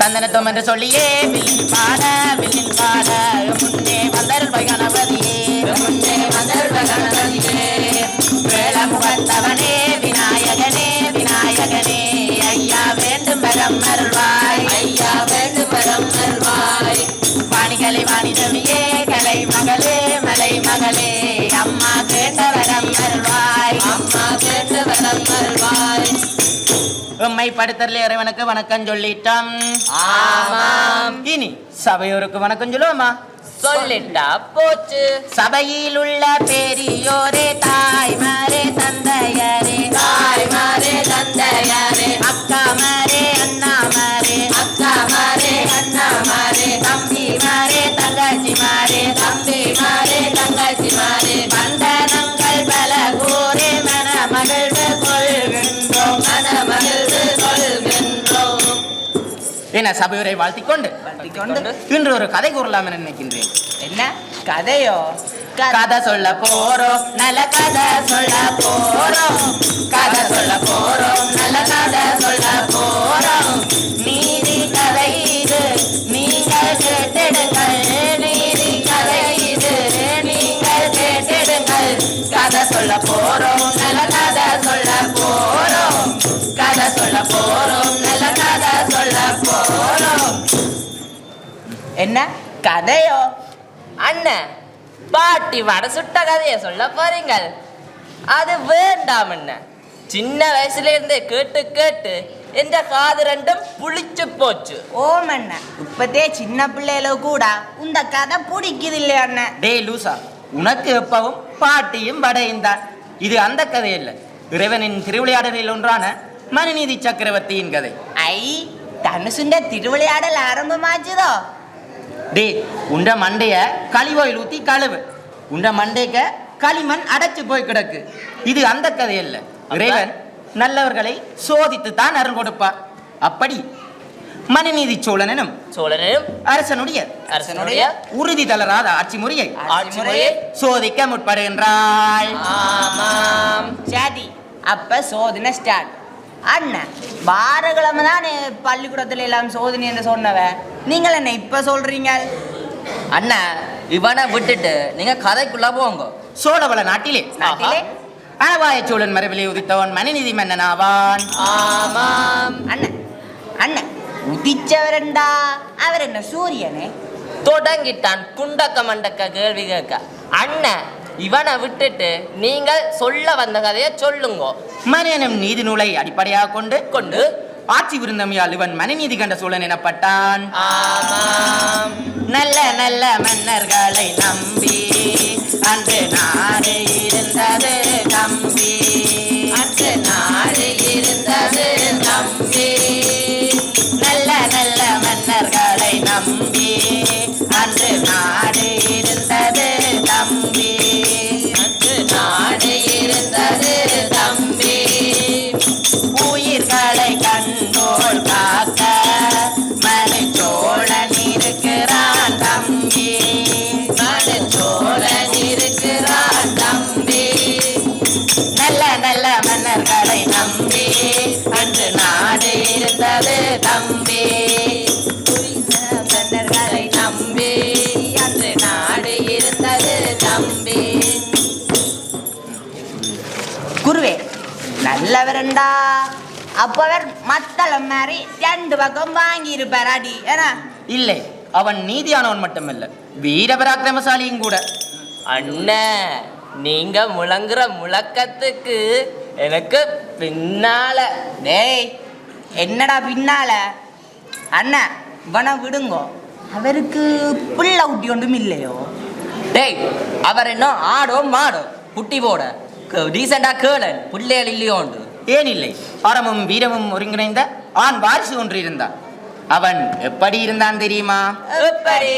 தந்தனத்தம் என்று சொல்லியே வில்லில் பாட வில்லில் பாட முன்னே வந்தருள் கணபதியே முன்னே வந்தருள் கணபதியே வேளமுகத்தவனே முகத்தவனே படுத்தரில் இறைவனுக்கு வணக்கம் சொல்லிட்டோம். ஆமாம். இனி சபையோருக்கு வணக்கம் சொல்லுவோமா? சொல்லிட்டா போச்சு. சபையில் உள்ள பெரியோரே தாய்மாரே என சபையோரை வாழ்த்திக் கொண்டு கொண்டு இன்று ஒரு கதை கூறலாம் என நினைக்கின்றேன். என்ன? கதையோ? கதை சொல்ல போறோம் நல்ல கதை சொல்ல போறோம். கதை சொல்ல போறோம் நல்ல கதை சொல்ல போறோம். என்ன? கதையோ? அண்ணன் பாட்டி வடை சுட்ட கதையை சொல்ல போறீங்கள். அது வேண்டாம் என்ன சின்ன வயசுல இருந்தே கேட்டு கேட்டு என்ற காது ரெண்டும் புளிச்சு போச்சு. ஓமண்ண இப்பத்தே சின்ன பிள்ளைகள கூட இந்த கதை பிடிக்குது இல்லையா அண்ணன் டேய் லூசா உனக்கு எப்பவும் பாட்டியும் படையும் தான். இது அந்த கதை இல்ல. இறைவனின் திருவிளையாடலில் ஒன்றான மனுநீதி சக்கரவர்த்தியின் கதை. ஐ தனுசுண்ட திருவிளையாடல் ஆரம்பமாச்சுதோ? டேய் உண்ட மண்டைய களிவோயில் ஊத்தி கழுவு. உண்ட மண்டைக்க களிமண் அடைச்சு போய் கிடக்கு. இது அந்த கதை இல்ல இறைவன் நல்லவர்களை சோதித்து தான் அருள் கொடுப்பார். அப்படி மனுநீதி சோழனும் சோழனும் அரசனுடைய அரசனுடைய உறுதி தளராத ஆட்சி முறையை ஆட்சி முறையை சோதிக்க முற்படுகின்றாள் ஆமாம். சரி அப்ப சோதனை ஸ்டார்ட் அண்ணன் வாரக்கிழமை தானே பள்ளிக்கூடத்துல எல்லாம் சோதனை என்று சொன்னவ? நீங்கள் என்ன இப்ப சொல்றீங்க? அண்ணா இவனை விட்டுட்டு நீங்க கதைக்குள்ள போங்க. சோழவள நாட்டிலே. அனவாய சோழன் மரபிலே உதித்தவன் மனுநீதி மன்னன் ஆவான் ஆமாம். அண்ணன் அண்ணன் உதிச்சவரண்டா? அவர் என்ன சூரியனே? தொடங்கிட்டான் குண்டக்க மண்டக்க கேள்வி கேட்க. அண்ணன் இவனை விட்டுட்டு நீங்கள் சொல்ல வந்த கதையை சொல்லுங்க. மனிதனும் நீதி நூலை அடிப்படையாக கொண்டு கொண்டு ஆட்சி விருந்தமையால் இவன் மனுநீதி கண்ட சோழன் எனப்பட்டான். நல்ல நல்ல மன்னர்களை நம்பி குருவே நல்லவரண்டா. அப்பவர் மத்தளம் மாதிரி ரெண்டு பக்கம் வாங்கி இருப்பார் அடி ஏன்னா இல்லை அவன் நீதியானவன் மட்டுமல்ல வீரபராக்கிரமசாலியும் கூட. அண்ணன் நீங்க முழங்குற முழக்கத்துக்கு எனக்கு பின்னால. டேய் என்னடா பின்னால? அண்ணன் இவனை விடுங்கோ. அவருக்கு புள்ள ஊட்டி ஒன்றும் இல்லையோ? டேய் அவர் என்ன ஆடோ மாடோ குட்டி போட. டீசெண்டா கேளன் பிள்ளைகள் இல்லையோண்டு ஏன் இல்லை? அறமும் வீரமும் ஒருங்கிணைந்த ஆண் வாரிசு ஒன்று இருந்தான். அவன் எப்படி இருந்தான் தெரியுமா? எப்படி?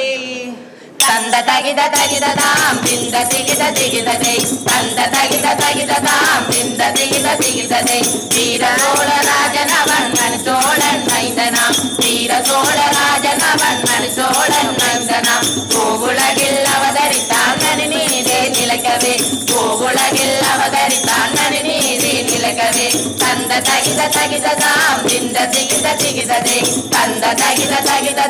தந்த தகித தகிததாம் திந்த திகித திகிததை தந்த தகித தகிததாம் திந்த திகித திகிததை வீர நிலைக்கவே பூவுலகில் அவதரித்தான் நனு நீதி தந்த தகித தகித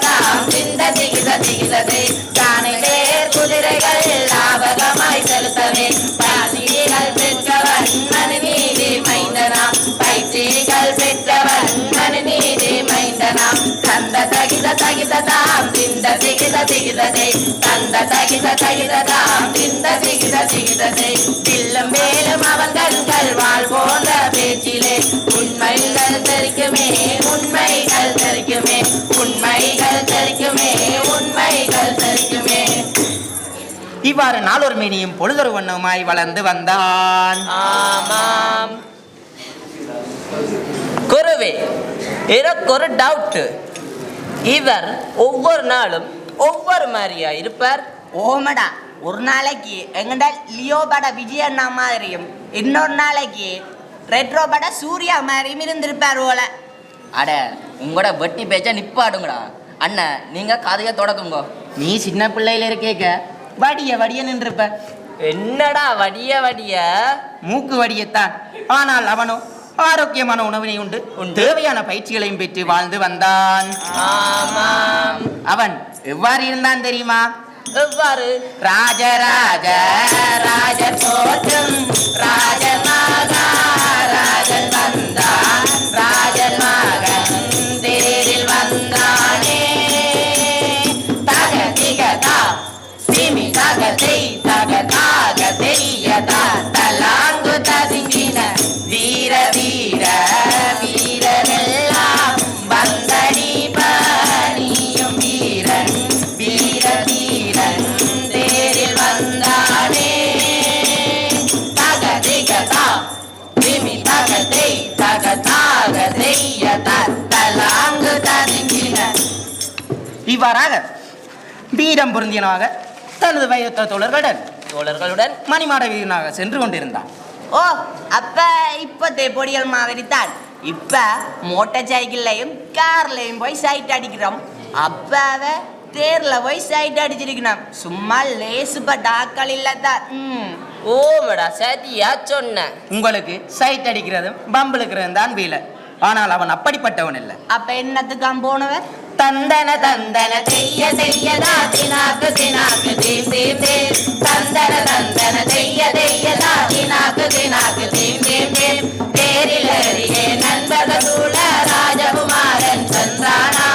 திந்த திகித திகிததே தந்த குதிரைகள் லாபகமாய் செலுத்தவே பாசிகள் பெற்றவன் மனுநீதி மைந்தனாம் பயிற்சிகள் பெற்றவன் மனுநீதி மைந்தனாம் தந்த தகித தகித திந்த திகித திகிததே தந்த தகித திந்த திகித தில்லும் மேலும் அவன் கண்கள் வாழ் போன்ற இவ்வாறு நாளொரு மேனியும் பொழுதொரு வண்ணமாய் வளர்ந்து வந்தான். ஆமாம். குருவே எனக்கு ஒரு டவுட்டு இவர் ஒவ்வொரு நாளும் ஒவ்வொரு மாதிரியா இருப்பார் ஓமடா ஒரு நாளைக்கு எங்கடா லியோ பட விஜய் அண்ணா மாதிரியும் இன்னொரு நாளைக்கு ரெட்ரோ பட சூர்யா மாதிரியும் இருந்திருப்பார் போல. அட உங்களோட வெட்டி பேச்ச நிப்பாடுங்கடா. அண்ணன் நீங்க கதையை தொடக்குங்க. நீ சின்ன பிள்ளையில இருக்கேக்க. வடிய வடிய நின்றுப்ப. என்னடா வடிய வடிய? மூக்கு வடியத்தான். ஆனால் அவனோ ஆரோக்கியமான உணவினை உண்டு. தேவையான பயிற்சிகளையும் பெற்று வாழ்ந்து வந்தான். ஆமாம். அவன் எவ்வாறு இருந்தான் தெரியுமா? எவ்வாறு? ராஜராஜ ராஜ தோற்றம் ராஜமாகா இவ்வாறாக வீரம் பொருந்தியனாக தனது வயத்த தோழர்களுடன் தோழர்களுடன் மணிமாட வீரனாக சென்று கொண்டிருந்தான். ஓ அப்ப இப்பத்தே பொடியல் மாதிரி தான் இப்ப மோட்டார் சைக்கிள்லையும் கார்லயும் போய் சைட் அடிக்கிறோம். அப்ப அவ தேர்ல போய் சைட் அடிச்சிருக்கணும். சும்மா லேசுப்பட்ட ஆக்கள் இல்லதான் ம். ஓமடா சதியா சொன்ன. உங்களுக்கு சைட் அடிக்கிறதும் பம்பிழுக்கிறதும் தான் வீல ஆனால் அவன் அப்படிப்பட்டவன் இல்லை. அப்ப என்னத்துக்காம் போனவர் தந்தன தந்தன செய்ய செய்யதா தினாக்கு தினாக்கு தீம் தீம் தீம் தந்தன தந்தன செய்ய செய்யதா தினாக்கு தினாக்கு தீம் தீம் தீம் அறியே நண்பர்கள் சூழ ராஜகுமாரன் சென்றானா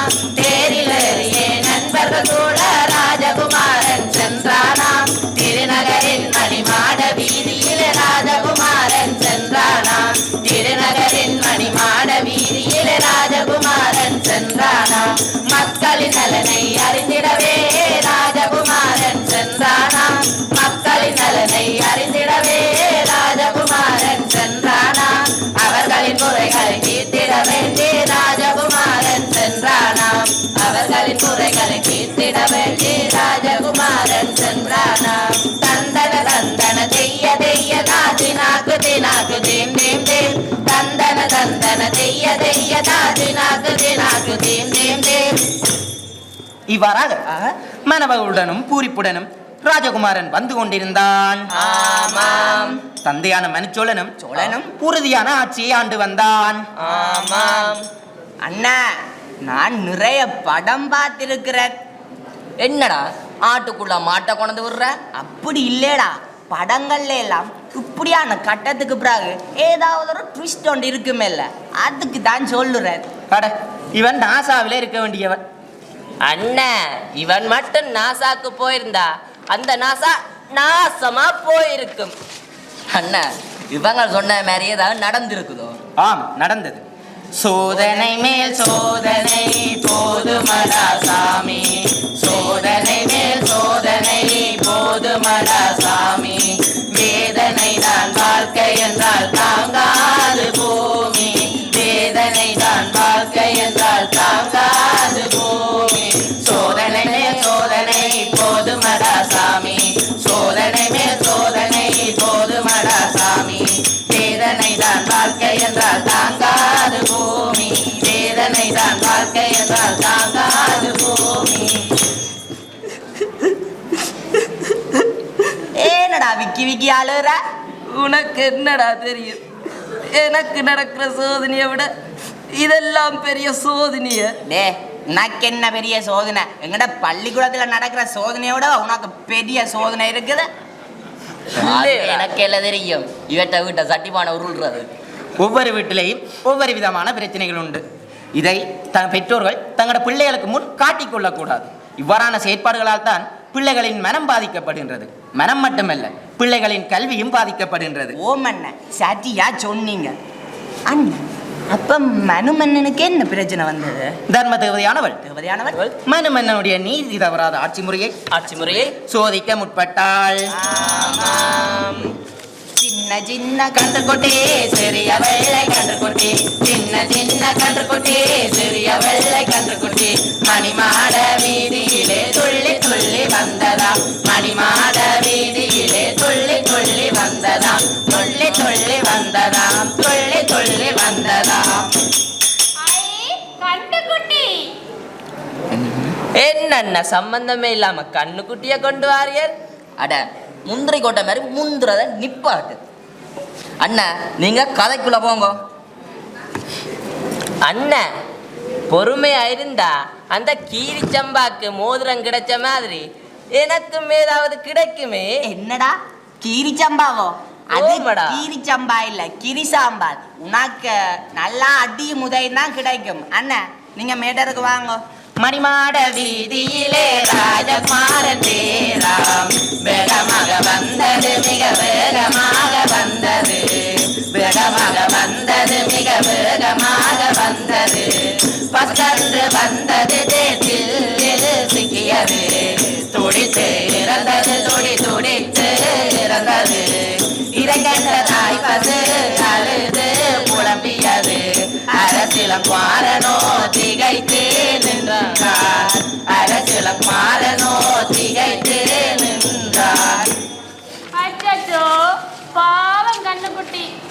தீம் தந்தன தந்தன தெய்ய தெய்ய தினாக்கு தினாக்கு தீம் தீம் தீம் இவ்வாறாக மணவர்களுடனும் பூரிப்புடனும் ராஜகுமாரன் வந்து கொண்டிருந்தான். ஆமாம். தந்தையான மனுச்சோழனும் சோழனும் உறுதியான ஆட்சியை ஆண்டு வந்தான். ஆமாம். அண்ணா நான் நிறைய படம் பார்த்திருக்கிறேன். என்னடா ஆட்டுக்குள்ள மாட்டை கொண்டு விடுற? அப்படி இல்லையடா. படங்கள்ல எல்லாம் இப்படியான கட்டத்துக்கு பிறகு ஏதாவது ஒரு ட்விஸ்ட் ஒன்று இருக்குமேல்ல அதுக்கு தான் சொல்லுறேன் அட இவன் நாசாவிலே இருக்க வேண்டியவன். அண்ணன் இவன் மட்டும் நாசாக்கு போயிருந்தா அந்த நாசா நாசமா போயிருக்கும். அண்ணன் இவங்க சொன்ன மாதிரி ஏதாவது நடந்திருக்குதோ? ஆம் நடந்தது. சோதனை மேல் சோதனை போதுமடா சாமி. அழுற? உனக்கு என்னடா தெரியும்? எனக்கு நடக்கிற சோதனையை விட இதெல்லாம் பெரிய சோதனைய. டே உனக்கு என்ன பெரிய சோதனை? எங்கட பள்ளிக்கூடத்துல நடக்கிற சோதனையோட உனக்கு பெரிய சோதனை இருக்குது. எனக்கு எல்லாம் தெரியும். இவட்ட வீட்டை சட்டிப்பான உருள்றது. ஒவ்வொரு வீட்டிலேயும் ஒவ்வொரு விதமான பிரச்சனைகள் உண்டு. இதை த பெற்றோர்கள் தங்களோட பிள்ளைகளுக்கு முன் காட்டிக் கொள்ளக்கூடாது. இவ்வாறான செயற்பாடுகளால் தான் பிள்ளைகளின் மனம் பாதிக்கப்படுகின்றது. மனம் மட்டுமல்ல பிள்ளைகளின் கல்வியும் பாதிக்கப்படுகின்றது. ஓமண்ண சட்டியா சொன்னீங்க. அண்ணன் அப்ப மனு மன்னனுக்கு என்ன பிரச்சனை வந்தது? தர்ம தேவதையானவள் தேவதையானவள் மனு மன்னனுடைய நீதி தவறாத ஆட்சி முறையை ஆட்சி முறையை சோதிக்க முற்பட்டாள். சின்ன சின்ன கன்று குட்டி சிறிய வெள்ளை கன்று குட்டி. சின்ன சின்ன கன்று குட்டி சிறிய வெள்ளை கன்று குட்டி. மணிமாட வீதியிலே துள்ளி துள்ளி வந்ததாம் மணிமாட வீதியிலே துள்ளி துள்ளி வந்ததாம் துள்ளி துள்ளி வந்ததாம் துள்ளி துள்ளி வந்ததாம் கண்டுக்குட்டி என்னென்ன சம்பந்தமே இல்லாம கண்ணுக்குட்டிய கொண்டு வாரியர்? அட முந்திரி கோட்டை மாதிரி முந்துறத நிப்பாட்டு. அண்ணா நீங்க கதைக்குள்ள போங்க. அண்ணன் பொறுமையா இருந்தா அந்த கீரி சம்பாக்கு மோதிரம் கிடைச்ச மாதிரி எனக்கும் ஏதாவது கிடைக்குமே? என்னடா? கீரி சம்பாவோ? அது. கீரி சம்பா இல்ல கிரி சாம்பார். உனக்கு நல்லா அடி முதையும் தான் கிடைக்கும். அண்ணன் நீங்க மேட்டருக்கு வாங்க. மணிமாட வீதியிலே ராஜகுமாரன் தேராம் வேகமாக வந்தது மிக வேகமாக வந்தது. வேகமாக வந்தது மிக வேகமாக வந்தது. பக்கன்று வந்தது தேத்தில் சிக்கியது? துடித்து இறந்தது துடி துடித்து இறந்தது. இறங்கின்ற தாய் பசு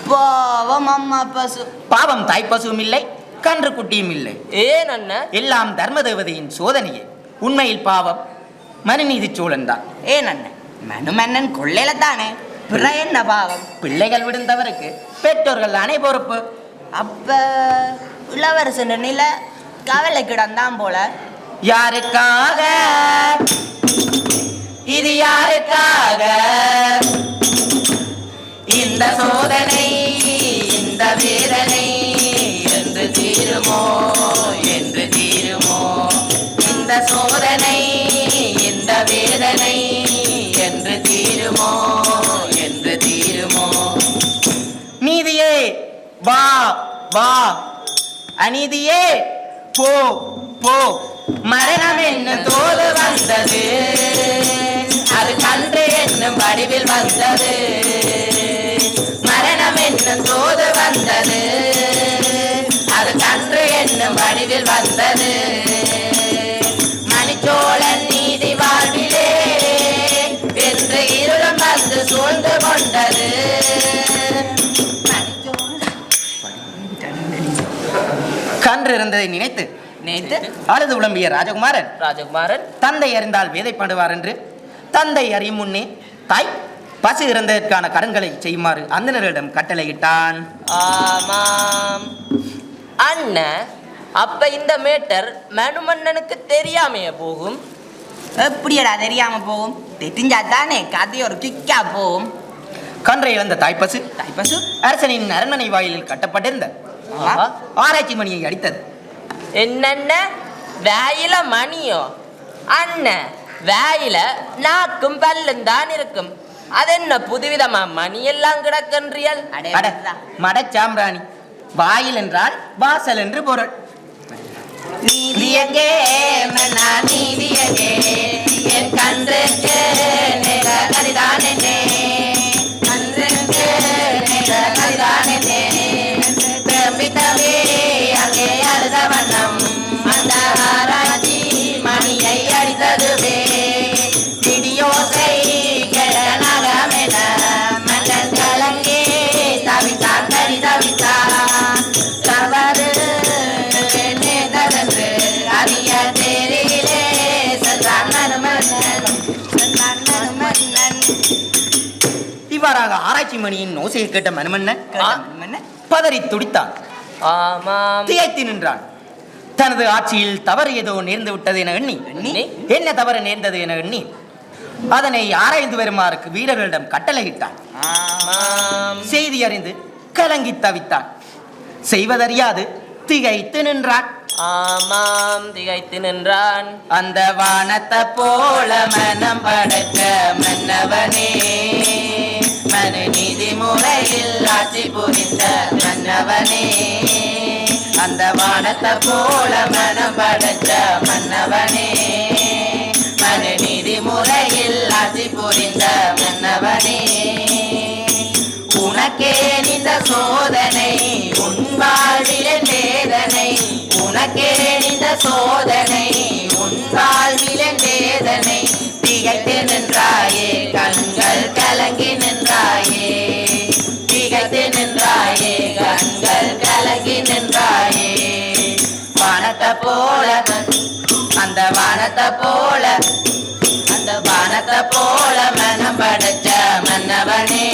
போவோம் அம்மா பசு. பாவம் தாய்ப்பசுவும் இல்லை கன்று குட்டியும் இல்லை. ஏன் அண்ணன் எல்லாம் தர்ம தேவதையின் சோதனையே. உண்மையில் பாவம் மனுநீதி சோழன் தான். ஏன் அண்ணன் மனு மன்னன் கொள்ளையில தானே? பிற என்ன பாவம்? பிள்ளைகள் விடுந்தவருக்கு பெற்றோர்கள் தானே பொறுப்பு. அப்ப இளவரசன் நில கவலை கிடந்தான் போல. யாருக்காக? இது யாருக்காக? வா. அநீதியே. போ போ. மரணம் என்ன தோது வந்தது? அது கன்று என்னும் வடிவில் வந்தது. மரணம் என்னும் தோது வந்தது? அது கன்று என்னும் வடிவில் வந்தது. கன்று இருந்ததை நினைத்து நேத்து அழுது உளம்பிய ராஜகுமாரன் ராஜகுமாரன் தந்தை அறிந்தால் வேதைப்படுவார் என்று தந்தை அறியும் முன்னே தாய் பசு இறந்ததற்கான கடன்களை செய்யுமாறு அந்தனரிடம் கட்டளையிட்டான். ஆமாம். அண்ணன் அப்ப இந்த மேட்டர் மனுமன்னனுக்கு தெரியாமையே போகும்? எப்படியடா தெரியாம போகும்? தெரிஞ்சா தானே கதை ஒரு கிக்கா போகும். கன்றை இழந்த தாய்ப்பசு தைப்பசு அரசனின் அரண்மனை வாயிலில் கட்டப்பட்டிருந்த. ஆராய்ச்சி மணியை அடித்தது. என்னென்ன? வேயில மணியோ. அண்ணன் வேயில நாக்கும் பல்லும் தான் இருக்கும். அது என்ன புதுவிதமா மணி எல்லாம் கிடக்கின்றியல். மடச்சாம்பிராணி. வாயில் என்றால் வாசல் என்று பொருள். நீதியங்கே நீதியங்கே என் கன்றுக்கு மணியின் ஓசையை கேட்ட என்ன? பதறி துடித்தான். திகைத்து நின்றான். தனது ஆட்சியில் தவறு ஏதோ நேர்ந்து விட்டது என எண்ணி? என்ன தவறு நேர்ந்தது என எண்ணி அதனை ஆராய்ந்து வருமாறுக்கு வீரர்களிடம் கட்டளையிட்டான். செய்தி அறிந்து கலங்கி தவித்தான். செய்வதறியாது திகைத்து நின்றான். ஆமாம். திகைத்து நின்றான். அந்த வானத்தை போல மனம் படைத்த மன்னவனே மனு நீதி ஆட்சி புரிந்த மன்னவனே. அந்த வானத்தை போல மனம் படைச்ச மன்னவனே. மனு நீதி முறையில் ஆட்சி புரிந்த மன்னவனே. உனக்கே இந்த சோதனை உன் வாழ்விலே வேதனை. உனக்கே இந்த சோதனை உன் வாழ்விலே வேதனை. திகைத்து நின்றாயே கண் வானத்தை போல அந்த வானத்தை போல மனம் படைச்ச மன்னவனே.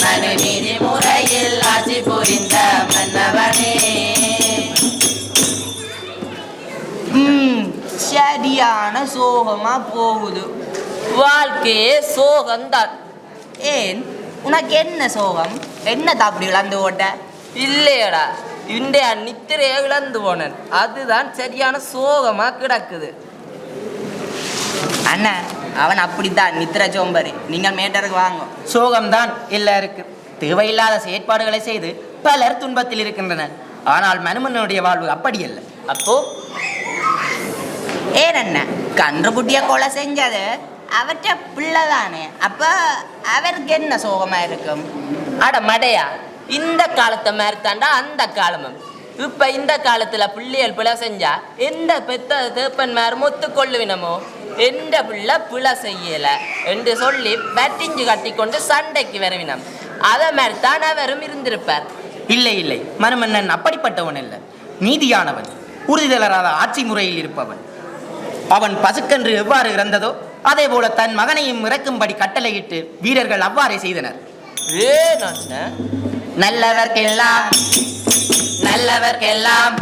மனு நீதி முறையில் ஆட்சி புரிந்த மன்னவனே. சரியான சோகமா போகுது. வாழ்க்கையே சோகம்தான். ஏன்? உனக்கு என்ன சோகம்? என்ன தாப்படி இழந்து ஓட்ட இல்லையடா. இன்றைய நித்திரையை இழந்து போனேன். அதுதான் சரியான சோகமா கிடக்குது. அண்ணன் அவன் அப்படித்தான் நித்திர சோம்பரு நீங்கள் மேட்டருக்கு வாங்க. சோகம்தான் எல்லாருக்கு. தேவையில்லாத செயற்பாடுகளை செய்து பலர் துன்பத்தில் இருக்கின்றனர். ஆனால் மனுமனுடைய வாழ்வு அப்படியல்ல. அப்போ? ஏன் அண்ணன் கன்றுக்குட்டிய கொலை செஞ்சது? அவற்ற பிள்ளை தானே அப்ப அவருக்கு என்ன சோகமா இருக்கும்? அட மடையா இந்த காலத்தை மாதிரி தாண்டா அந்த காலமும். இப்ப இந்த காலத்துல பிள்ளைகள் பிழை செஞ்சா எந்த பெத்த தேப்பன் மாதிரி முத்து கொள்ளுவினமோ எந்த பிள்ளை பிழை செய்யல என்று சொல்லி பட்டிஞ்சு கட்டி கொண்டு சண்டைக்கு வருவினம். அதை மாதிரி தான் அவரும் இருந்திருப்பார். இல்லை இல்லை. மனுமன்னன் அப்படிப்பட்டவன் அல்ல. நீதியானவன். உறுதிதளராத ஆட்சி முறையில் இருப்பவன். அவன் பசுக்கன்று எவ்வாறு இறந்ததோ அதே போல தன் மகனையும் இறக்கும்படி கட்டளையிட்டு வீரர்கள் அவ்வாறே செய்தனர். ஏன்? நல்லவர்க்கெல்லாம் நல்லவர்க்கெல்லாம்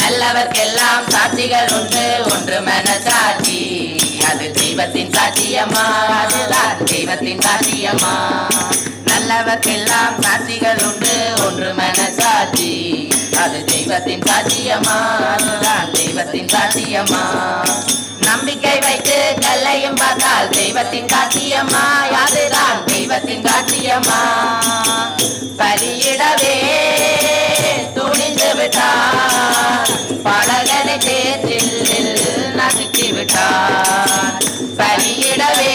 நல்லவர்க்கெல்லாம் சாட்சிகள் உண்டு. ஒன்று மனசாட்சி அது தெய்வத்தின் சாட்சியம்மா. அதுதான் தெய்வத்தின் சாட்சியம்மா. நல்லவர்க்கெல்லாம் சாட்சிகள் உண்டு. ஒன்று மனசாட்சி அது தெய்வத்தின் சாட்சியம்மா. அதுதான் தெய்வத்தின் சாட்சியம்மா. நம்பிக்கை வைத்து கல்லையும் பார்த்தால் தெய்வத்தின் காட்சியம்மா அதுதான் தெய்வத்தின் காட்சியம்மா பலியிடவே துணிந்து விட்டான் பலகனை தேற்றில் நசுக்கி விட்டான் பலியிடவே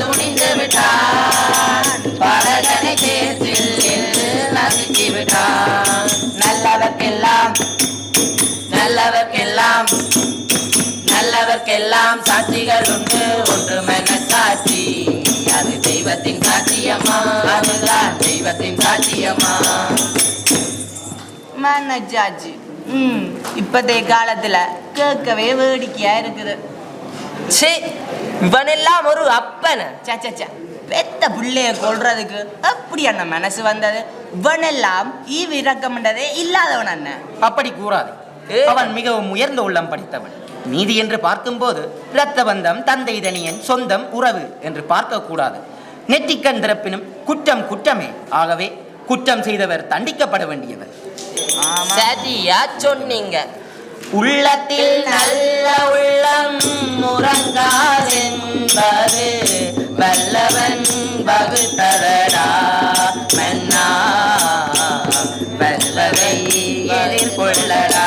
துணிந்து விட்டான் பலகனை தேற்றில் நசுக்கி விட்டான் நல்லவர்க்கெல்லாம் நல்லவர்க்கெல்லாம் நல்லவர்க்கெல்லாம் சாட்சிகள் உண்டு. ஒன்று மனசாட்சி அது தெய்வத்தின் சாட்சியம்மா அதுதான் தெய்வத்தின் சாட்சியம்மா மனஜாச்சு ம் இப்பத்தைய காலத்துல கேட்கவே வேடிக்கையா இருக்குது சே இவனெல்லாம் ஒரு அப்பன சே, சே, சே. பெத்த பிள்ளைய கொல்றதுக்கு எப்படி அண்ணன் மனசு வந்தது இவனெல்லாம் ஈவு இறக்கம்ன்றதே இல்லாதவன் அண்ணன் அப்படி கூறாது. அவன் மிகவும் உயர்ந்த உள்ளம் படித்தவன் நீதி என்று பார்க்கும்போது இரத்த பந்தம் தந்தை தனியன் சொந்தம் உறவு என்று பார்க்க கூடாது நெற்றிக்கண் திறப்பினும் குற்றம் குற்றமே. ஆகவே குற்றம் செய்தவர் தண்டிக்கப்பட வேண்டியவர். சரியா சொன்னீங்க. உள்ளத்தில் நல்ல உள்ளம் முறங்காதென்பது வல்லவன் வகுத்தரடா மன்னா வல்லவை எதிர்கொள்ளடா.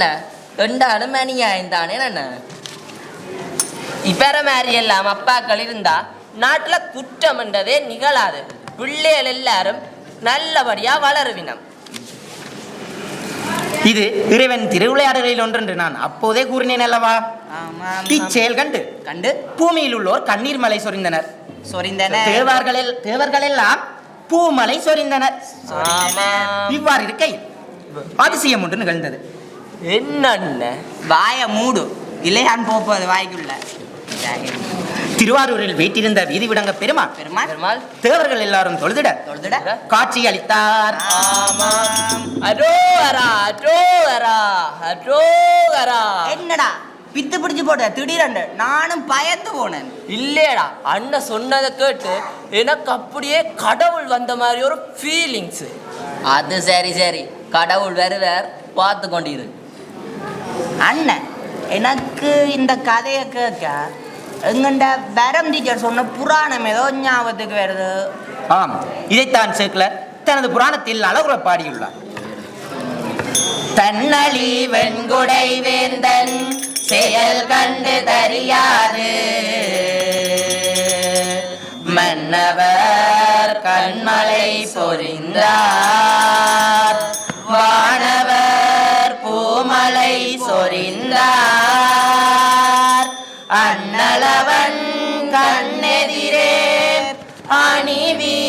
அண்ணன் ரெண்டாலும் அநியாயம் தானே அண்ணன் இப்பற மாதிரி எல்லாம் அப்பாக்கள் இருந்தா நாட்டுல குற்றம் என்றதே நிகழாது. பிள்ளைகள் எல்லாரும் நல்லபடியா வளருவினம். இது இறைவன் திருவிளையாடலில் ஒன்றென்று நான் அப்போதே கூறினேன் அல்லவா? இச்செயல் கண்டு கண்டு. பூமியில் உள்ளோர் கண்ணீர் மலை சொரிந்தனர். சொரிந்தன தேவர்கள் தேவர்கள் எல்லாம் பூமலை சொரிந்தனர். இவ்வாறு இருக்கை அதிசயம் ஒன்று நிகழ்ந்தது. என்ன வாய மூடு. இல்லையான் போப்பது வாய்க்குள்ள. திருவாரூரில் வீட்டிருந்த வீதி விடங்க பெருமான் பெருமாள். பெருமாள். தேவர்கள் எல்லாரும் தொழுதிட. தொழுதுட. காட்சி அளித்தார். ஆமாம். அரோகரா அரோகரா அரோகரா. என்னடா? பித்து பிடிச்சு போட்ட திடீரென்று நானும் பயந்து போனேன். இல்லையடா. அண்ணன் சொன்னதை கேட்டு எனக்கு அப்படியே கடவுள் வந்த மாதிரி ஒரு ஃபீலிங்ஸ் அது சரி சரி. கடவுள் வருவார். பார்த்து கொண்டிரு. அண்ணன் எனக்கு இந்த கதையை கேட்க எங்கண்ட பரம் டீச்சர் சொன்ன புராணம் ஏதோ ஞாபகத்துக்கு வருது. ஆம் இதைத்தான் சேக்கலர் தனது புராணத்தில் அழகுற பாடியுள்ளார். தன்னழி வெண்குடை வேந்தன் செயல் கண்டு தறியாது மன்னவர் கண்மலை சொரிந்தார் வானவர் சொரிந்தார் அண்ணலவன் கண்ணெதிரே அணிவி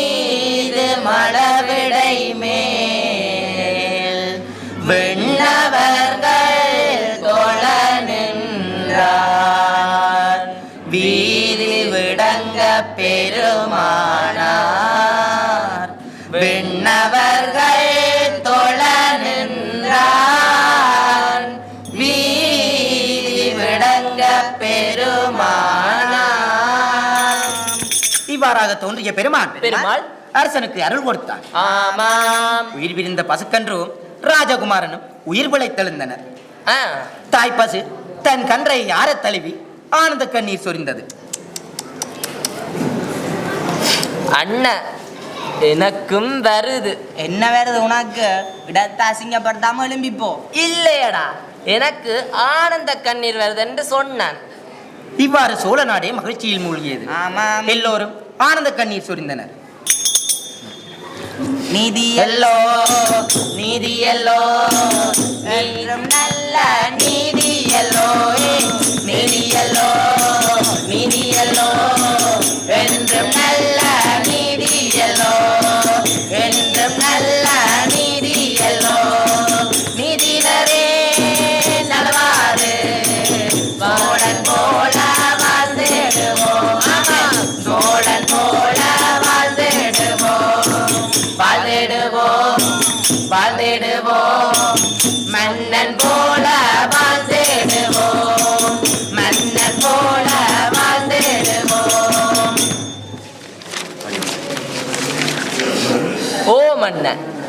இவ்வாறாக தோன்றிய பெருமான் பெருமாள் அரசனுக்கு அருள் கொடுத்தார். ஆமாம். உயிர் விரிந்த பசுக்கன்றும் ராஜகுமாரனும் உயிர் பிழைத்தெழுந்தனர் தாய் பசு தன் கன்றை யார தழுவி ஆனந்த கண்ணீர் சொரிந்தது. அண்ணன் எனக்கும் வருது. என்ன வருது உனக்கு? இடத்தை அசிங்கப்படுத்தாம எழும்பிப்போ. இல்லையடா எனக்கு ஆனந்த கண்ணீர் வருது என்று சொன்னான். இவ்வாறு சோழ நாடே மகிழ்ச்சியில் மூழ்கியது. ஆமாம். எல்லோரும் ஆனந்த கண்ணீர் சொரிந்தனர். நீதி எல்லோ நீதி எல்லோ. நல்ல நீதி எல்லோ நீதி எல்லோ.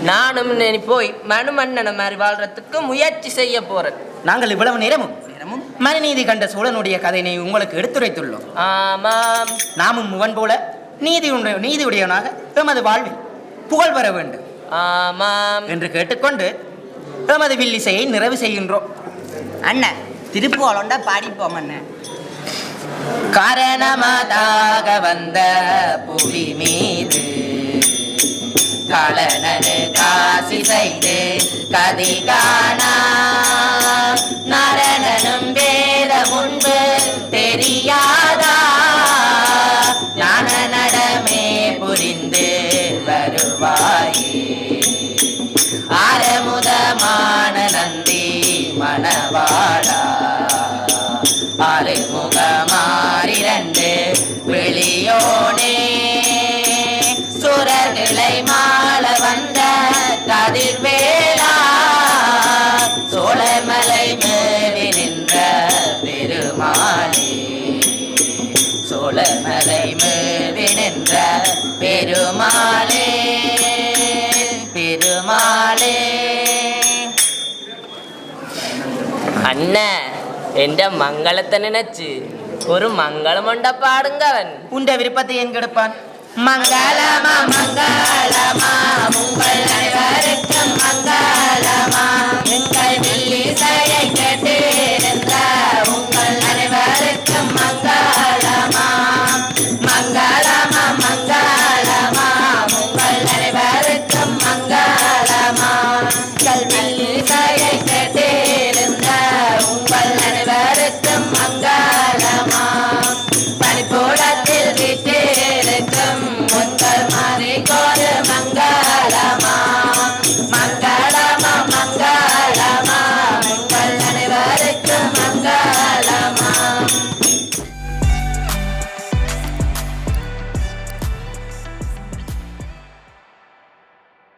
நானும் இனி போய் மனுமன்னனை மாதிரி வாழ்றதுக்கு முயற்சி செய்ய போறேன். நாங்கள் இவ்வளவு நேரமும் நேரமும்? மனுநீதி கண்ட சோழனுடைய கதையினை உங்களுக்கு எடுத்துரைத்துள்ளோம். ஆமாம். நாமும் முவன் போல நீதி உடைய நீதியுடையவனாக எமது வாழ்வில் புகழ் பெற வேண்டும் ஆமாம். என்று கேட்டுக்கொண்டு எமது வில்லிசையை நிறைவு செய்கின்றோம். அண்ணன் திருப்புகழொண்ட பாடிப்போம் அண்ணன் காரணமதாக வந்த புவி மீது களனனு காசி செய்து கதி காணா. நரணனும் வேத முன்பு தெரியா എന്റെ മംഗളത്തന്നെ നച്ച് ഒരു മംഗളമുണ്ട പാടുങ്കവൻ ഉന്റെ വിരുപ്പത്തെ എൻ കെടുപ്പാൻ മംഗളമാ മംഗളമാ